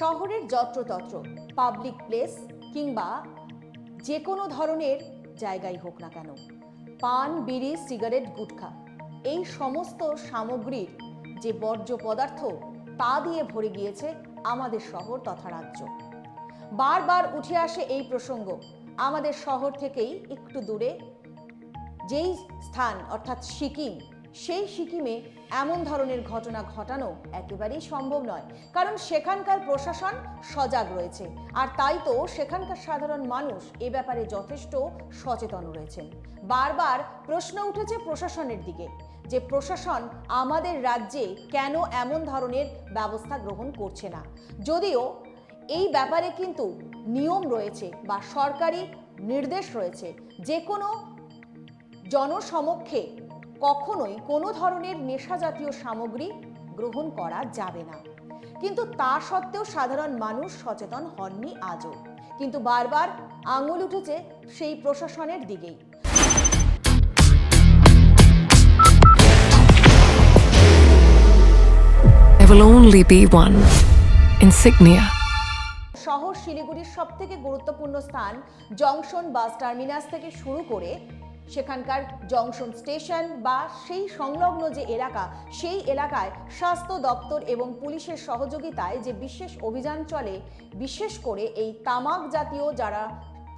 শহরের যত্রতত্র public place কিংবা যে কোনো ধরনের জায়গায় হোক না কেন। পান, বিড়ি, সিগারেট, গুটখা এই সমস্ত সামগ্রীর যে বর্জ্য পদার্থ তা দিয়ে ভরে গিয়েছে আমাদের শহর তথা রাজ্য। বারবার উঠে আসে এই প্রসঙ্গ, আমাদের শহর থেকেই একটু দূরে। যেই স্থান, অর্থাৎ সিকিম সেই সিকিমে এমন ধরনের ঘটনা ঘটানো একেবারেই সম্ভব নয়। কারণ সেখানকার প্রশাসন সজাগ রয়েছে। আর তাই তো সেখানকার সাধারণ মানুষ এ ব্যাপারে যথেষ্ট সচেতন রয়েছেন। বারবার প্রশ্ন উঠেছে প্রশাসনের দিকে যে, প্রশাসন আমাদের রাজ্যে কেন এমন ধরনের ব্যবস্থা গ্রহণ করছে না? যদিও এই ব্যাপারে কিন্তু নিয়ম রয়েছে বা সরকারি নির্দেশ রয়েছে। যে কোনো জনসমক্ষে কখনোই কোনো ধরনের নেশা জাতীয় সামগ্রী গ্রহণ করা যাবে না। কিন্তু তা সত্ত্বেও সাধারণ মানুষ সচেতন হননি আজও। কিন্তু বারবার আঙুল উঠেছে সেই প্রশাসনের দিকেই। There will only be one insignia. শহর শিলিগুড়ির সব থেকে গুরুত্বপূর্ণ স্থান জংশন বাস টার্মিনাস থেকে শুরু করে সেখানকার জংশন স্টেশন বা সেই সংলগ্ন যে এলাকা, সেই এলাকায় স্বাস্থ্য দপ্তর এবং পুলিশের সহযোগিতায় যে বিশেষ অভিযান চলে, বিশেষ করে এই তামাক জাতীয় যারা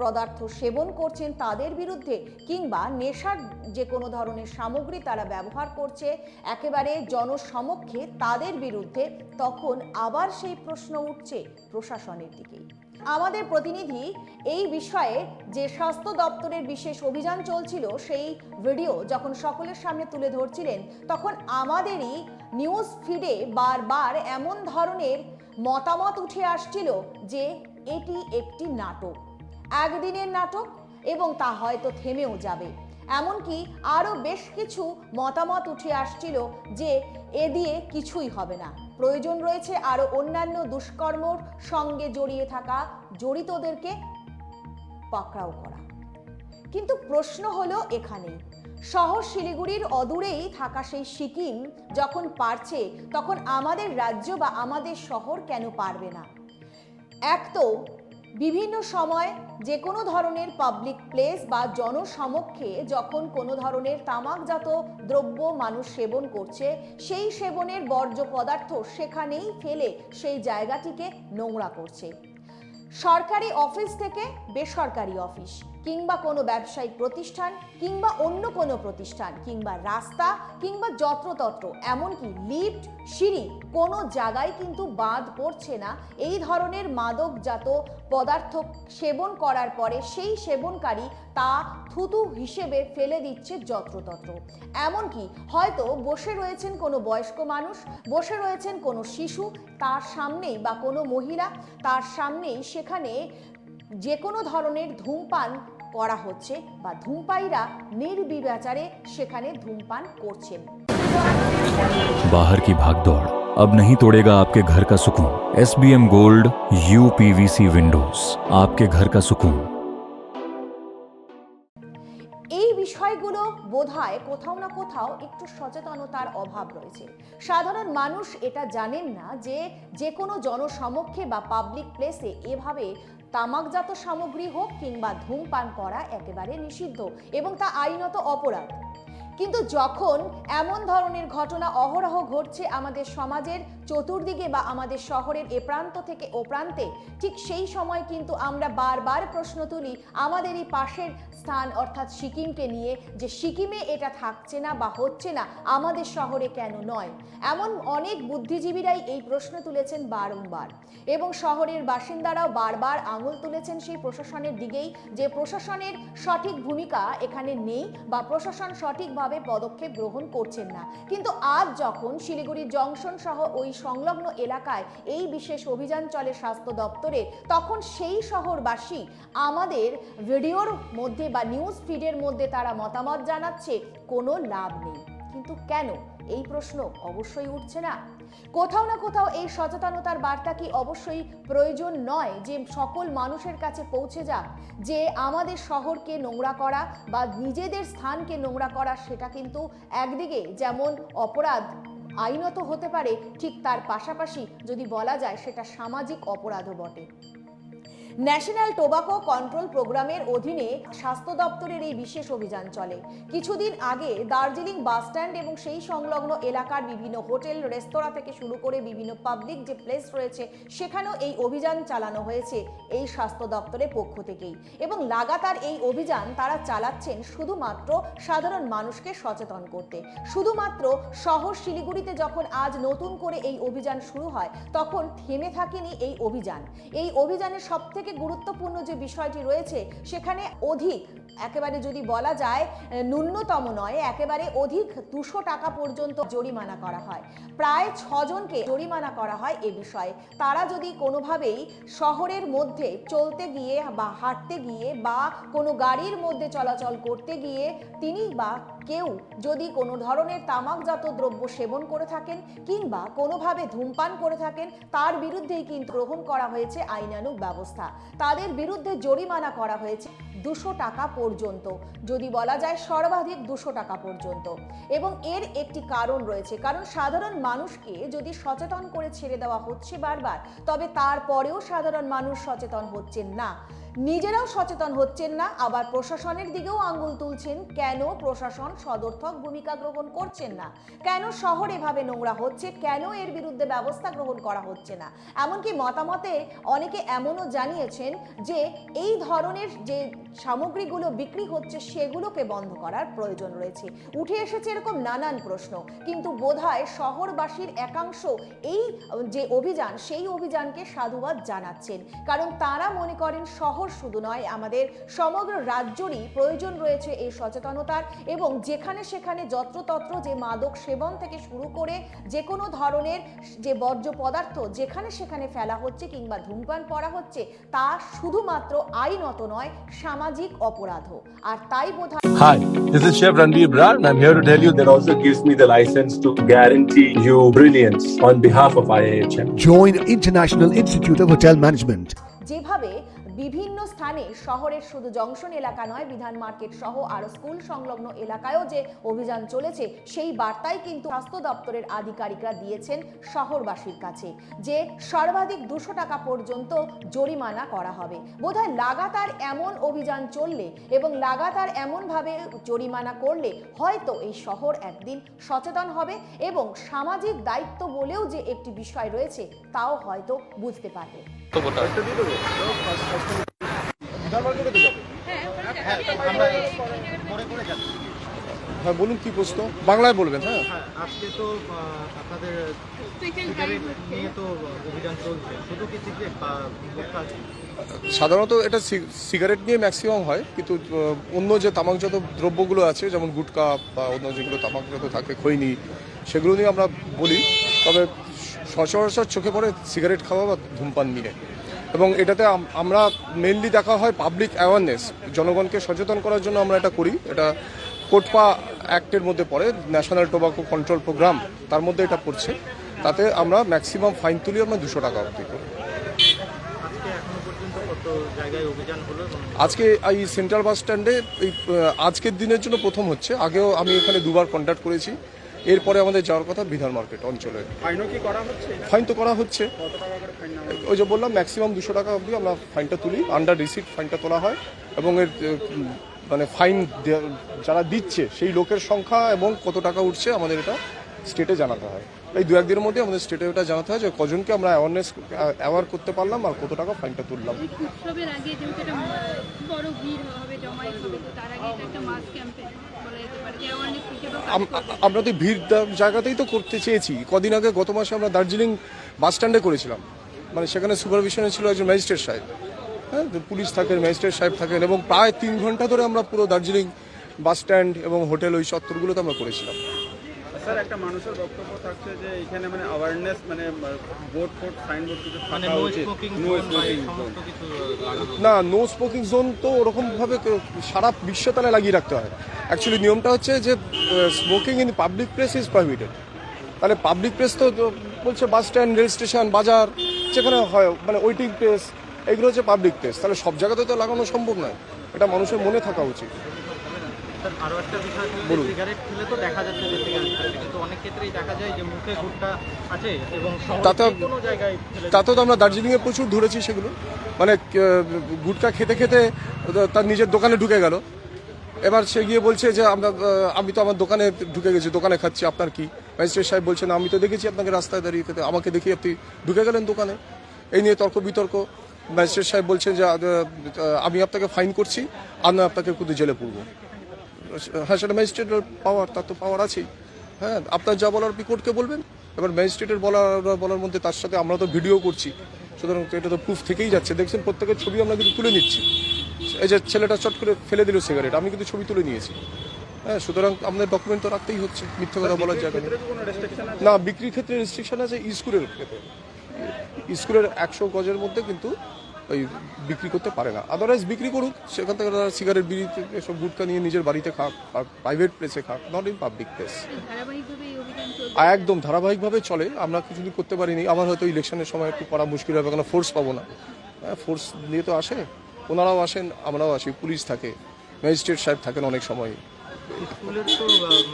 পদার্থ সেবন করছেন তাদের বিরুদ্ধে কিংবা নেশার যে কোনো ধরনের সামগ্রী তারা ব্যবহার করছে, একেবারে জনসমক্ষে তাদের বিরুদ্ধে, তখন আবার সেই প্রশ্ন উঠছে প্রশাসনের দিকেই। আমাদের প্রতিনিধি এই বিষয়ে যে স্বাস্থ্য দপ্তরের বিশেষ অভিযান চলছিল সেই ভিডিও যখন সকলের সামনে তুলে ধরছিলেন, তখন আমাদেরই নিউজ ফিডে বারবার এমন ধরনের মতামত উঠে আসছিল যে এটি একটি নাটক। একদিনের নাটক এবং তা হয়তো থেমেও যাবে। এমনকি আরও বেশ কিছু মতামত উঠে আসছিল যে এ দিয়ে কিছুই হবে না। প্রয়োজন রয়েছে আরও অন্যান্য দুষ্কর্মর সঙ্গে জড়িয়ে থাকা জড়িতদেরকে পাকড়াও করা। কিন্তু প্রশ্ন হলো এখানেই, শহর শিলিগুড়ির অদূরেই থাকা সেই সিকিম যখন পারছে, তখন আমাদের রাজ্য বা আমাদের শহর কেন পারবে না? এক তো, বিভিন্ন সময় যে কোনো ধরনের পাবলিক প্লেস বা জনসমক্ষে যখন কোনো ধরনের তামাকজাত দ্রব্য মানুষ সেবন করছে, সেই সেবনের বর্জ্য পদার্থ সেখানেই ফেলে সেই জায়গাটিকে নোংরা করছে। সরকারি অফিস থেকে বেসরকারি অফিস। কিংবা কোনো ব্যবসায়িক প্রতিষ্ঠান, কিংবা অন্য কোনো প্রতিষ্ঠান, কিংবা রাস্তা, কিংবা যত্রতত্র, এমনকি লিফট, সিঁড়ি, কোনো জায়গায় কিন্তু বাদ পড়ছে না। এই ধরনের মাদকজাত পদার্থ সেবন করার পরে সেই সেবনকারী তা থুতু হিসেবে ফেলে দিচ্ছে যত্রতত্র। এমনকি হয়তো বসে রয়েছেন কোনো বয়স্ক মানুষ, বসে রয়েছেন কোনো শিশু, তার সামনেই বা কোনো মহিলা, তার সামনেই সেখানে যে কোনো ধরনের ধূমপান করা হচ্ছে বা ধূমপায়ীরা নির্বিবেচারে সেখানে ধূমপান করছেন बाहर की भागदौड़ अब नहीं तोड़ेगा आपके घर का सुकून S B M gold U PVC windows आपके घर का सुकून এই বিষয়গুলো বোধহয় কোথাও না কোথাও একটু সচেতনতার অভাব রয়েছে সাধারণ মানুষ এটা জানেন না যে যে কোনো জনসমক্ষে বা পাবলিক প্লেসে এভাবে তামাকজাত সামগ্রী হোক কিংবা ধূমপান করা একেবারে নিষিদ্ধ এবং তা আইনত অপরাধ। কিন্তু যখন এমন ধরনের ঘটনা অহরহ ঘটছে আমাদের সমাজের চতুর্দিকে বা আমাদের শহরের এ প্রান্ত থেকে ও প্রান্তে, ঠিক সেই সময় কিন্তু আমরা বারবার প্রশ্ন তুলি আমাদেরই পাশের স্থান অর্থাৎ সিকিমকে নিয়ে যে সিকিমে এটা থাকছে না বা হচ্ছে না, আমাদের শহরে কেন নয়? এমন অনেক বুদ্ধিজীবীরাই এই প্রশ্ন তুলেছেন বারংবার। এবং শহরের বাসিন্দারাও বারবার আঙুল তুলেছেন সেই প্রশাসনের দিকেই যে প্রশাসনের সঠিক ভূমিকা এখানে নেই বা প্রশাসন সঠিকভাবে পদক্ষেপ গ্রহণ করছেন না। কিন্তু আজ যখন শিলিগুড়ি জংশন সহ ওই সংলগ্ন এলাকায় এই বিশেষ অভিযান চলে স্বাস্থ্য দপ্তরে, তখন সেই শহরবাসী আমাদের ভিডিওর মধ্যে বা নিউজ ফিডের মধ্যে তারা মতামত জানাচ্ছে, কোনো লাভ নেই। কিন্তু কেন? এই প্রশ্ন অবশ্যই উঠছে না। কোথাও না কোথাও এই সচেতনতার বার্তা কি অবশ্যই প্রয়োজন নয় যে সকল মানুষের কাছে পৌঁছে যাক? যে আমাদের শহরকে নোংরা করা বা নিজেদের স্থানকে নোংরা করা, সেটা কিন্তু একদিকে যেমন অপরাধ, আইনত হতে পারে, ঠিক তার পাশাপাশি যদি বলা যায় সেটা সামাজিক অপরাধও বটে। ন্যাশনাল টোবাকো কন্ট্রোল প্রোগ্রামের অধীনে স্বাস্থ্য দপ্তরের এই বিশেষ অভিযান চলে। কিছুদিন আগে দার্জিলিং বাস স্ট্যান্ড এবং সেই সংলগ্ন এলাকার বিভিন্ন হোটেল, রেস্তোরাঁ থেকে শুরু করে বিভিন্ন পাবলিক যে প্লেস রয়েছে, সেখানেও এই অভিযান চালানো হয়েছে এই স্বাস্থ্য দপ্তরের পক্ষ থেকেই। এবং লাগাতার এই অভিযান তারা চালাচ্ছেন শুধুমাত্র সাধারণ মানুষকে সচেতন করতে। শুধুমাত্র শহর শিলিগুড়িতে যখন আজ নতুন করে এই অভিযান শুরু হয়, তখন থেমে থাকেনি এই অভিযান। এই অভিযানের সব থেকে গুরুত্বপূর্ণ যে বিষয়টি রয়েছে, সেখানে অধিক, একেবারে যদি বলা যায়, ন্যূনতম নয়, একেবারে অধিক দুশো টাকা পর্যন্ত জরিমানা করা হয়। প্রায় ছজনকে জরিমানা করা হয় এ বিষয়ে। তারা যদি কোনোভাবেই শহরের মধ্যে চলতে গিয়ে বা হাঁটতে গিয়ে বা কোনো গাড়ির মধ্যে চলাচল করতে গিয়ে তিনি বা কেউ যদি কোনো ধরনের তামাকজাত দ্রব্য সেবন করে থাকেন কিংবা কোনোভাবে ধূমপান করে থাকেন, তার বিরুদ্ধেই কিন্তু গ্রহণ করা হয়েছে আইনানুগ ব্যবস্থা। তাদের বিরুদ্ধে জরিমানা করা হয়েছে। দুশো টাকা পর্যন্ত। যদি বলা যায় সর্বাধিক দুশো টাকা পর্যন্ত। এবং এর একটি কারণ রয়েছে, কারণ সাধারণ মানুষকে যদি সচেতন করে ছেড়ে দেওয়া হচ্ছে বারবার, তবে তারপরেও সাধারণ মানুষ সচেতন হচ্ছেন না। নিজেরাও সচেতন হচ্ছেন না, আবার প্রশাসনের দিকেও আঙ্গুল তুলছেন। কেন প্রশাসন সদর্থক ভূমিকা গ্রহণ করছেন না? কেন শহর এভাবে নোংরা হচ্ছে? কেন এর বিরুদ্ধে ব্যবস্থা গ্রহণ করা হচ্ছে না? এমনকি মতামতে অনেকে এমনও জানিয়েছেন যে, এই ধরনের যে সামগ্রীগুলো বিক্রি হচ্ছে সেগুলোকে বন্ধ করার প্রয়োজন রয়েছে। উঠে এসেছে এরকম নানান প্রশ্ন, কিন্তু বোধহয় শহরবাসীর একাংশ এই, যে অভিযান, সেই অভিযানকে সাধুবাদ জানাচ্ছেন। কারণ তারা মনে করেন শহর শুধু নয়, আমাদের সমগ্র রাজ্যরই প্রয়োজন রয়েছে এই সচেতনতার এবং যেখানে সেখানে যত্রতত্র যে মাদক সেবন থেকে শুরু করে যে কোনো ধরনের যে বর্জ্য পদার্থ যেখানে সেখানে ফেলা হচ্ছে কিংবা ধূমপান করা হচ্ছে, তা শুধুমাত্র আইনত নয়, সামাজিক অপরাধও আর তাই বোধ Hi, this is Chef Ranveer Brar, and I'm here to tell you that also gives me the license to guarantee you brilliance on behalf of IIHM. Join International Institute of Hotel Management. যেভাবে বিভিন্ন স্থানে শহরের শুধু junction এলাকা নয় বিধান market সহ আরও স্কুল সংলগ্ন এলাকায়ও যে অভিযান চলেছে সেই বার্তাই কিন্তু স্বাস্থ্য দপ্তরের আধিকারিকরা দিয়েছেন শহরবাসীর কাছে যে সর্বাধিক দুশো টাকা পর্যন্ত জরিমানা করা হবে। বোধহয় লাগাতার এমন অভিযান চললে এবং লাগাতার এমনভাবে জরিমানা করলে হয়তো এই শহর একদিন সচেতন হবে এবং সামাজিক দায়িত্ব বলেও যে একটি বিষয় রয়েছে তাও হয়তো বুঝতে পারবে। হ্যাঁ বলুন কি প্রশ্ন? বাংলায় বলবেন হ্যাঁ। হ্যাঁ আজকে তো আপনাদের নিয়ে তো অভিযান চলছে। শুধু কি সিগারেট বা ভোক্তা? সাধারণত এটা সিগারেট নিয়ে ম্যাক্সিমাম হয় কিন্তু অন্য যে তামাকজাত দ্রব্যগুলো আছে যেমন গুটকা বা অন্য যেগুলো তামাকজাত থাকে খৈনি সেগুলো নিয়ে আমরা বলি। তবে সচরাচর চোখে পড়ে সিগারেট খাওয়া বা ধূমপান নিয়ে। এবং এটাতে আমরা মেনলি দেখা হয় পাবলিক অ্যাওয়ারনেস জনগণকে সচেতন করার জন্য আমরা এটা করি। এটা কোটপা অ্যাক্টের মধ্যে পড়ে ন্যাশনাল টোবাকো কন্ট্রোল প্রোগ্রাম তার মধ্যে এটা পড়ছে। তাতে আমরা ম্যাক্সিমাম ফাইন তুলি আমরা দুশো টাকা অবধি করি। আজকে এই সেন্ট্রাল বাস স্ট্যান্ডে এই আজকের দিনের জন্য প্রথম হচ্ছে। আগেও আমি এখানে দুবার কন্ট্যাক্ট করেছি। এরপরে আমাদের যাওয়ার কথা বিধান মার্কেট অঞ্চলে। ফাইনও কি করা হচ্ছে? ফাইন তো করা হচ্ছে। ওই যে বললাম ম্যাক্সিমাম দুশো টাকা অবধি আমরা ফাইনটা তুলি। আন্ডার রিসিট ফাইনটা তোলা হয়। এবং এর মানে ফাইন যারা দিচ্ছে সেই লোকের সংখ্যা এবং কত টাকা উঠছে আমাদের এটা স্টেটে জানাতে হয়। এই দু একদিনের মধ্যে আমাদের স্টেটে এটা জানাতে হয় যে কজনকে আমরা অ্যাওয়ারনেস অ্যাওয়ার করতে পারলাম আর কত টাকা ফাইনটা তুললাম। উৎসবের আগে যেহেতু একটা বড় ভিড় হবে জমায়েত হবে তো তার আগে এটা একটা মাস ক্যাম্পেইন আমরা তো ভিড় জায়গাতেই তো করতে চেয়েছি। কদিন আগে গত মাসে আমরা দার্জিলিং বাস স্ট্যান্ডে করেছিলাম। মানে সেখানে সুপারভিশনে ছিল একজন ম্যাজিস্ট্রেট সাহেব। হ্যাঁ পুলিশ থাকেন, ম্যাজিস্ট্রেট সাহেব থাকেন এবং প্রায় তিন ঘণ্টা ধরে আমরা পুরো দার্জিলিং বাস স্ট্যান্ড এবং হোটেল ওই চত্বরগুলোতে আমরা করেছিলাম। স্যার একটা মানুষের বক্তব্য থাকছে যে এখানে মানে অ্যাওয়ারনেস মানে বোর্ড ফোর্ড সাইনবোর্ড কিছু মানে থাকা উচিত নো স্মোকিং না নো স্মোকিং জোন তো ওরকমভাবে সারা বিশ্বতলে লাগিয়ে রাখতে হয়। অ্যাকচুয়ালি নিয়মটা হচ্ছে যে smoking in public place is prohibited তাহলে পাবলিক প্লেস তো তো বলছে বাস স্ট্যান্ড রেল স্টেশন বাজার যেখানে হয় মানে ওয়েটিং প্লেস এগুলো হচ্ছে পাবলিক প্লেস তাহলে সব জায়গাতে তো লাগানো সম্ভব নয়। এটা মানুষের মনে থাকা উচিত। স্যার আরও একটা বিষয় বলুন। সিগারেট খেলে তো দেখা যাচ্ছে যে সিগারেট খাচ্ছে কিন্তু অনেক ক্ষেত্রেই দেখা যায় যে মুখে গুটকা আছে এবং তাতে- কোনো জায়গায় ফেলে তো আমরা দার্জিলিংয়ে প্রচুর ধরেছি সেগুলো। মানে গুটখা খেতে খেতে তার নিজের দোকানে ঢুকে গেল। এবার সে গিয়ে বলছে যে আমরা আমি তো আমার দোকানে ঢুকে গেছি দোকানে খাচ্ছি আপনার কি? ম্যাজিস্ট্রেট সাহেব বলছেন আমি তো দেখেছি আপনাকে রাস্তায় দাঁড়িয়ে খেতে আমাকে দেখি আপনি ঢুকে গেলেন দোকানে। এই নিয়ে তর্ক বিতর্ক। ম্যাজিস্ট্রেট সাহেব বলছেন যে আমি আপনাকে ফাইন করছি আর না আপনাকে কিন্তু জেলে পুরবো। হ্যাঁ সেটা ম্যাজিস্ট্রেটের পাওয়ার তার তো পাওয়ার আছেই। হ্যাঁ আপনার যা বলার আপনি কোর্টকে বলবেন? এবার ম্যাজিস্ট্রেটের বলার বলার মধ্যে তার সাথে আমরা তো ভিডিও করছি। সুতরাং এটা তো প্রুফ থেকেই যাচ্ছে। দেখছেন, প্রত্যেকের ছবি আমরা কিন্তু তুলে নিচ্ছি। এই যে ছেলেটা চট করে ফেলে দিল সিগারেট আমি কিন্তু ছবি তুলে নিয়েছি। হ্যাঁ সুতরাং আমাদের ডকুমেন্ট তো রাখতেই হচ্ছে, মিথ্যে কথা বলার জায়গা না, বিক্রির ক্ষেত্রে রেস্ট্রিকশন আছে স্কুলের ক্ষেত্রে। স্কুলের একশো গজের মধ্যে কিন্তু ওই বিক্রি করতে পারে না। আদারওয়াইজ বিক্রি করুক সেখান থেকে তারা সিগারেট বিড়ি এসব গুটকা নিয়ে নিজের বাড়িতে খাক আর প্রাইভেট প্লেসে খাক নট ইন পাবলিক প্লেস ধারাবাহিকভাবে এই অভিযান চলছে আর একদম ধারাবাহিকভাবে চলে আমরা কিছু করতে পারিনি। আমার হয়তো ইলেকশনের সময় একটু করা মুশকিল হবে কারণ ফোর্স পাবো না। ফোর্স নিয়ে তো আসে। ওনারাও আসেন আমরাও আসি পুলিশ থাকে ম্যাজিস্ট্রেট সাহেব থাকেন অনেক সময়। স্কুলের তো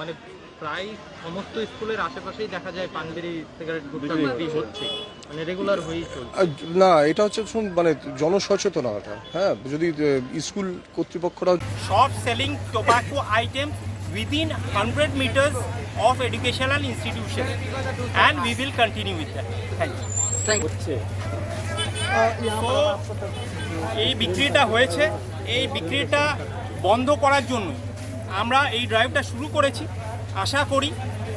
মানে প্রায় সমস্ত স্কুলের আশেপাশেই দেখা যায় পানবেরি সিগারেট গুটকা বিক্রি হচ্ছে। মানে রেগুলার হয়েই না এটা হচ্ছে শুন মানে জনসচেতনতা হ্যাঁ যদি স্কুল কর্তৃপক্ষরাও shop selling tobacco items within 100 meters of educational institution. And we will continue with that. Thank you. So, এই বিক্রিটা হয়েছে। এই বিক্রিটা বন্ধ করার জন্য আমরা এই ড্রাইভটা শুরু করেছি। আশা করি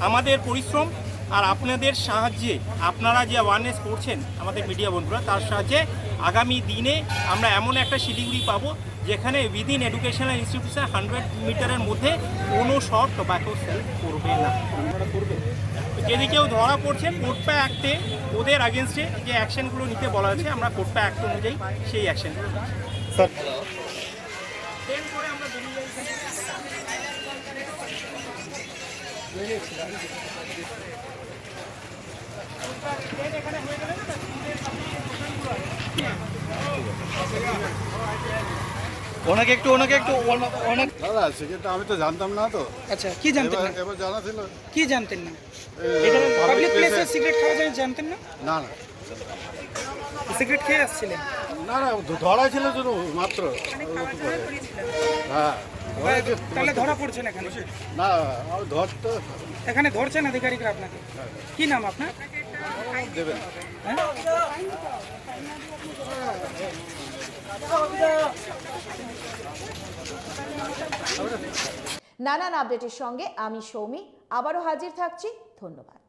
আমাদের পরিশ্রম আর আপনাদের সাহায্যে আপনারা যে অ্যাওয়ারনেস করছেন আমাদের মিডিয়া বন্ধুরা, তার সাহায্যে আগামী দিনে আমরা এমন একটা শিলিগুড়ি পাবো যেখানে উইদিন এডুকেশনাল ইনস্টিটিউশন হান্ড্রেড মিটারের মধ্যে কোনো শর্ট টোব্যাকো সেল করবে না। যদি কেউ ধরা পড়ছে কোর্টপা অ্যাক্টে ওদের আগেনস্টে যে অ্যাকশনগুলো নিতে বলা আছে, আমরা কোর্টপা অ্যাক্ট অনুযায়ী সেই অ্যাকশনগুলো ওনাকে একটু ওনাকে একটু অনেক দাদা সেটা আমি তো জানতাম না তো। আচ্ছা কি জানতেন এবার না? এবার জানা ছিল। কি জানতেন না? এটা পাবলিক প্লেসে সিগারেট খাওয়া যায় জানতেন না? না না। সিগারেট খেয়ে আসছিলেন? না না ধরা ছিল শুধু মাত্র। হ্যাঁ। তাহলে ধরা পড়ছেন এখানে। না আমি ধরতে। এখানে ধরছেন আধিকারিকরা আপনাকে। কি নাম আপনার? দেবেন? নানান আপডেটের সঙ্গে আমি সৌমি। আবারও হাজির থাকছি। ধন্যবাদ।